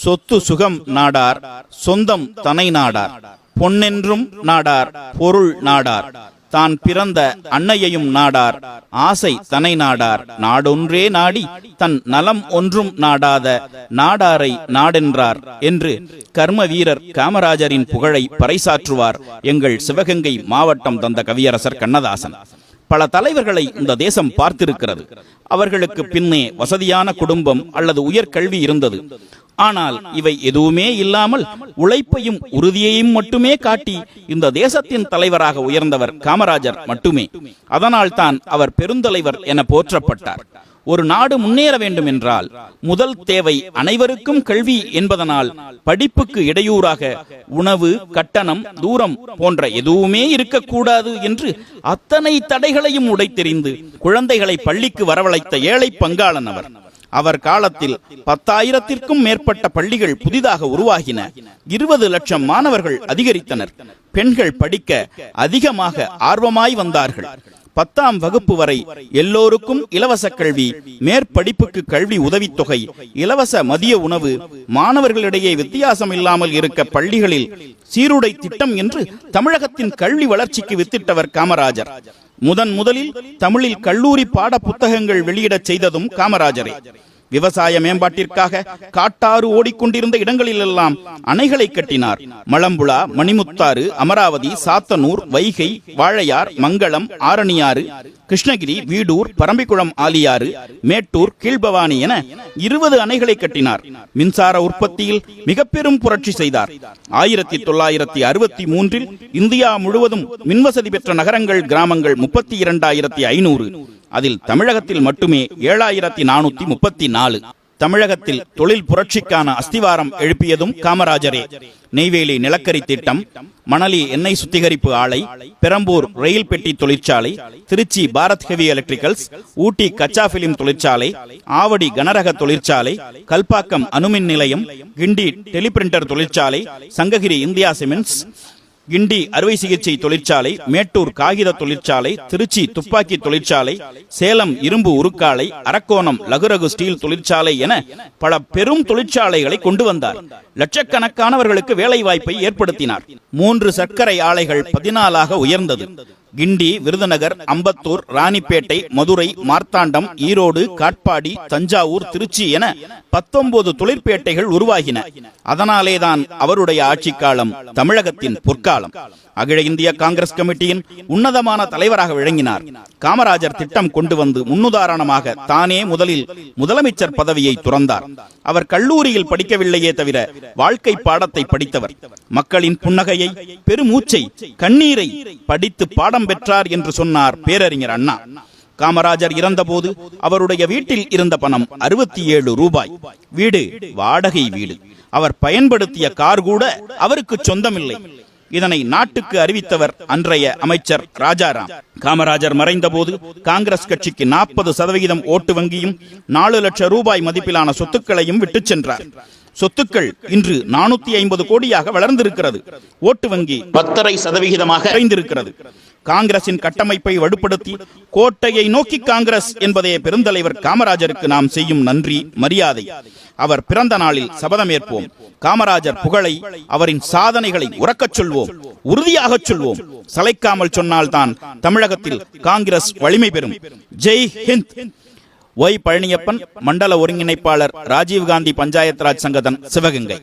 சொத்து சுகம் நாடார் சொந்தம் தனை நாடார் பொன்னென்றும் நாடார் பொருள் நாடார் தான் பிறந்த அன்னையையும் நாடார் ஆசை தனை நாடார் நாடொன்றே நாடி தன் நலம் ஒன்றும் நாடாத நாடாரை நாடென்றார் என்று கர்ம வீரர் காமராஜரின் புகழை பறைசாற்றுவார் எங்கள் சிவகங்கை மாவட்டம் தந்த கவியரசர் கண்ணதாசன். பல தலைவர்களை இந்த தேசம் பார்த்திருக்கிறது. அவர்களுக்கு பின்னே வசதியான குடும்பம் அல்லது உயர்கல்வி இருந்தது. ஆனால் இவை எதுவுமே இல்லாமல் உழைப்பையும் உறுதியையும் மட்டுமே காட்டி இந்த தேசத்தின் தலைவராக உயர்ந்தவர் காமராஜர் மட்டுமே. அதனால் தான் அவர் பெருந்தலைவர் என போற்றப்பட்டார். ஒரு நாடு முன்னேற வேண்டும் என்றால் முதல் தேவை அனைவருக்கும் கல்வி என்பதனால் படிப்புக்கு இடையூறாக உணவு கட்டணம் தூரம் போன்ற எதுவுமே இருக்கக்கூடாது என்று அத்தனை தடைகளையும் உடைத்தெறிந்து குழந்தைகளை பள்ளிக்கு வரவழைத்த ஏழை பங்காளன் அவர். அவர் காலத்தில் பத்தாயிரத்திற்கும் மேற்பட்ட பள்ளிகள் புதிதாக உருவாகின. இருபது லட்சம் மாணவர்கள் அதிகரித்தனர். பெண்கள் படிக்க அதிகமாக ஆர்வமாய் வந்தார்கள். பத்தாம் வகுப்பு வரை எல்லோருக்கும் இலவச கல்வி மேற்படிப்புக்கு கல்வி உதவித்தொகை இலவச மதிய உணவு மாணவர்களிடையே வித்தியாசம் இல்லாமல் இருக்க பள்ளிகளில் சீருடை திட்டம் என்று தமிழகத்தின் கல்வி வளர்ச்சிக்கு வித்திட்டவர் காமராஜர். முதன் முதலில் தமிழில் கல்லூரி பாட புத்தகங்கள் வெளியிடச் செய்ததும் காமராஜரே. விவசாய மேம்பாட்டிற்காக காட்டாறு ஓடிக்கொண்டிருந்த இடங்களிலெல்லாம் அணைகளை கட்டினார். மலம்புழா மணிமுத்தாறு அமராவதி சாத்தனூர் வைகை வாழையார் மங்களம் ஆரணியாறு கிருஷ்ணகிரி வீடூர் பரம்பிக்குளம் ஆலியாறு மேட்டூர் கீழ்பவானி என இருபது அணைகளை கட்டினார். மின்சார உற்பத்தியில் மிக பெரும் புரட்சி செய்தார். ஆயிரத்தி தொள்ளாயிரத்தி அறுபத்தி மூன்றில் இந்தியா முழுவதும் மின்வசதி பெற்ற நகரங்கள் கிராமங்கள் முப்பத்தி இரண்டாயிரத்தி ஐநூறு. அதில் தமிழகத்தில் மட்டுமே ஏழாயிரத்தி நானூத்தி முப்பத்தி நாலு தமிழகத்தில் தொழில் புரட்சிக்கான அஸ்திவாரம் எழுப்பியதும் காமராஜரே. நெய்வேலி நிலக்கரி திட்டம் மணலி எண்ணெய் சுத்திகரிப்பு ஆலை பெரம்பூர் ரயில் பெட்டி தொழிற்சாலை திருச்சி பாரத் ஹெவி எலக்ட்ரிக்கல்ஸ் ஊட்டி கச்சா பிலிம் தொழிற்சாலை ஆவடி கனரக தொழிற்சாலை கல்பாக்கம் அணுமின் நிலையம் கிண்டி டெலிபிரிண்டர் தொழிற்சாலை சங்ககிரி இந்தியா சிமெண்ட்ஸ் கிண்டி அறுவை சிகிச்சை தொழிற்சாலை மேட்டூர் காகித தொழிற்சாலை திருச்சி துப்பாக்கி தொழிற்சாலை சேலம் இரும்பு உருக்காலை அரக்கோணம் லகுரகு ஸ்டீல் தொழிற்சாலை என பல பெரும் தொழிற்சாலைகளை கொண்டு வந்தார். லட்சக்கணக்கானவர்களுக்கு வேலை வாய்ப்பை ஏற்படுத்தினார். மூன்று சர்க்கரை ஆலைகள் பதினாலாக உயர்ந்தது. கிண்டி விருதுநகர் அம்பத்தூர் ராணிப்பேட்டை மதுரை மார்த்தாண்டம் ஈரோடு காட்பாடி தஞ்சாவூர் திருச்சி என பத்தொன்பது தொழிற்பேட்டைகள் உருவாகின. அதனாலேதான் அவருடைய ஆட்சி காலம் தமிழகத்தின் பொற்காலம். அகில இந்திய காங்கிரஸ் கமிட்டியின் உன்னதமான தலைவராக விளங்கினார். காமராஜர் திட்டம் கொண்டு வந்து முன்னுதாரணமாக தானே முதலில் முதலமைச்சர் பதவியை துறந்தார். அவர் கல்லூரியில் படிக்கவில்லையே தவிர வாழ்க்கை பாடத்தை படித்தவர். மக்களின் புன்னகையை பெருமூச்சை கண்ணீரை படித்து பாடம் பெற்றார் என்று சொன்னார் பேரறிஞர் அண்ணா. காமராஜர் இறந்தபோது அவருடைய வீட்டில் இருந்த பணம் அறுபத்தி ஏழு ரூபாய். வீடு வாடகை வீடு. அவர் பயன்படுத்திய கார் கூட அவருக்கு சொந்தமில்லை. இதனை நாட்டுக்கு அறிவித்தவர் அன்றைய அமைச்சர் ராஜாராம். காமராஜர் மறைந்தபோது காங்கிரஸ் கட்சிக்கு நாற்பது சதவிகிதம் ஓட்டு வங்கியும் நாலு லட்சம் ரூபாய் மதிப்பிலான சொத்துக்களையும் விட்டுச் சென்றார். சொத்துக்கள் இன்று நானூத்தி ஐம்பது கோடியாக வளர்ந்திருக்கிறது. ஓட்டு வங்கி பத்தரை சதவிகிதமாக குறைந்திருக்கிறது. காங்கிரசின் கட்டமைப்பை வலுப்படுத்தி கோட்டையை நோக்கி காங்கிரஸ் என்பதே பெருந்தலைவர் காமராஜருக்கு நாம் செய்யும் நன்றி மரியாதை. அவர் பிறந்த நாளில் சபதமேற்போம் காமராஜர் புகழை அவரின் சாதனைகளை உறக்கச் சொல்வோம். உறுதியாகச் சொல்வோம். சளைக்காமல் சொன்னால்தான் தமிழகத்தில் காங்கிரஸ் வலிமை பெறும். ஜெய் ஹிந்த். ஒய் பழனியப்பன் மண்டல ஒருங்கிணைப்பாளர் ராஜீவ்காந்தி பஞ்சாயத் ராஜ் சங்கதன் சிவகங்கை.